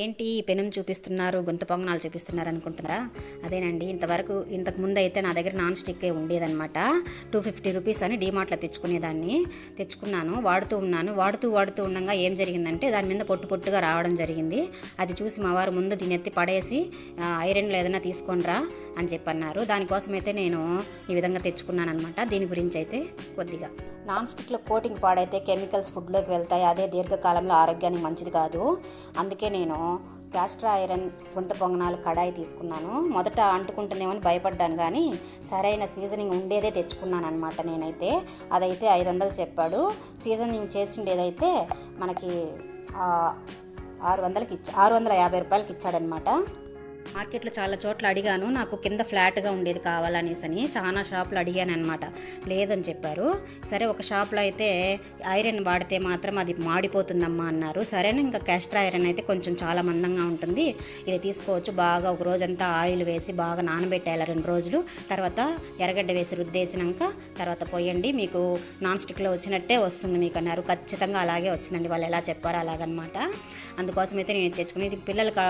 ఏంటి ఈ పెనం చూపిస్తున్నారు గొంతు పొంగనాలు చూపిస్తున్నారు అనుకుంటున్నారా? అదేనండి ఇంతవరకు ఇంతకు ముందు అయితే నా దగ్గర నాన్ స్టిక్కే ఉండేదన్నమాట. టూ ఫిఫ్టీ రూపీస్ అని డీమార్ట్లో తెచ్చుకునేదాన్ని. తెచ్చుకున్నాను వాడుతూ ఉన్నాను. వాడుతూ వాడుతూ ఉండగా ఏం జరిగిందంటే దాని మీద పొట్టు పొట్టుగా రావడం జరిగింది. అది చూసి మా వారు ముందు దీన్ని ఎత్తి పడేసి ఐరన్లో ఏదైనా తీసుకొనిరా అని చెప్పి అన్నారు నేను ఈ విధంగా తెచ్చుకున్నాను అనమాట దీని గురించి అయితే కొద్దిగా. నాన్ స్టిక్లో కోటింగ్ పాడైతే కెమికల్స్ ఫుడ్లోకి వెళ్తాయి. అదే దీర్ఘకాలంలో ఆరోగ్యానికి మంచిది కాదు. అందుకే నేను క్యాస్టర్ ఐరన్ గుంత పొంగనాలు కడాయి తీసుకున్నాను. మొదట అంటుకుంటుందేమని భయపడ్డాను కానీ సరైన సీజనింగ్ ఉండేదే తెచ్చుకున్నాను అనమాట నేనైతే. అదైతే ఐదు వందలు చెప్పాడు. సీజనింగ్ చేసిండేదైతే మనకి ఆరు వందలకి ఇచ్చా ఆరు వందల యాభై రూపాయలకి ఇచ్చాడనమాట మార్కెట్లో చాలా చోట్ల అడిగాను నాకు కింద ఫ్లాట్గా ఉండేది కావాలనేసి అని. చాలా షాపులు అడిగాను అనమాట లేదని చెప్పారు. సరే ఒక షాప్లో అయితే ఐరన్ వాడితే మాత్రం అది మాడిపోతుందమ్మా అన్నారు. సరే ఇంకా క్యాస్టర్ ఐరన్ అయితే కొంచెం చాలా మందంగా ఉంటుంది. ఇది తీసుకోవచ్చు. బాగా ఒక రోజంతా ఆయిల్ వేసి బాగా నానబెట్టాలి రెండు రోజులు. తర్వాత ఎర్రగడ్డ వేసి రుద్దేసినాక తర్వాత పోయండి. మీకు నాన్ స్టిక్లో వచ్చినట్టే వస్తుంది మీకు అన్నారు. ఖచ్చితంగా అలాగే వచ్చిందండి. వాళ్ళు ఎలా చెప్పారో అలాగనమాట అందుకోసం అయితే నేను తెచ్చుకుని ఇది పిల్లలకి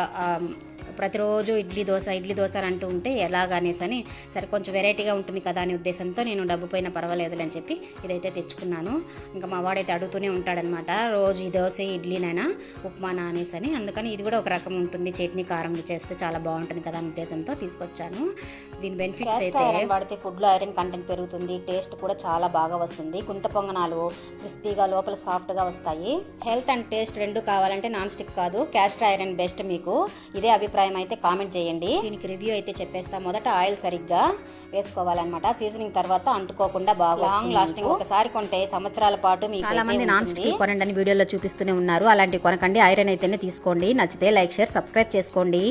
ప్రతిరోజు ఇడ్లీ దోశ ఇడ్లీ దోశ అంటూ ఉంటే ఎలాగనేసి అని సరే కొంచెం వెరైటీగా ఉంటుంది కదా అనే ఉద్దేశంతో నేను డబ్బు పోయినా పర్వాలేదులే అని చెప్పి ఇదైతే తెచ్చుకున్నాను. ఇంకా మా వాడైతే అడుగుతూనే ఉంటాడనమాట రోజు ఈ దోశ ఇడ్లీనైనా ఉప్మానా? అనేసి అని. అందుకని ఇది కూడా ఒక రకం ఉంటుంది చట్నీ కారం చేస్తే చాలా బాగుంటుంది కదా అనే ఉద్దేశంతో తీసుకొచ్చాను. దీని బెనిఫిట్స్ అయితే వాడితే ఫుడ్లో ఐరన్ కంటెంట్ పెరుగుతుంది టేస్ట్ కూడా చాలా బాగా వస్తుంది. గుంత పొంగనాలు క్రిస్పీగా లోపల సాఫ్ట్గా వస్తాయి. హెల్త్ అండ్ టేస్ట్ రెండు కావాలంటే నాన్ స్టిక్ కాదు క్యాస్టర్ ఐరన్ బెస్ట్ మీకు. ఇదే అభిప్రాయం అయితే కామెంట్ చేయండి. దీనికి రివ్యూ అయితే చెప్పేస్తా. మొదట ఆయిల్ సరిగ్గా వేసుకోవాలన్నమాట. సీజనింగ్ తర్వాత అంటుకోకుండా బాగా లాంగ్ లాస్టింగ్ ఒకసారి కొంటే సంవత్సరాల పాటు మీకు చాలా మంది నాన్ స్టిక్ కొనండి అని వీడియోలో చూపిస్తూనే ఉన్నారు. అలాంటివి కొనకండి. ఐరన్ అయితేనే తీసుకోండి. నచ్చితే లైక్ షేర్ సబ్స్క్రైబ్ చేసుకోండి.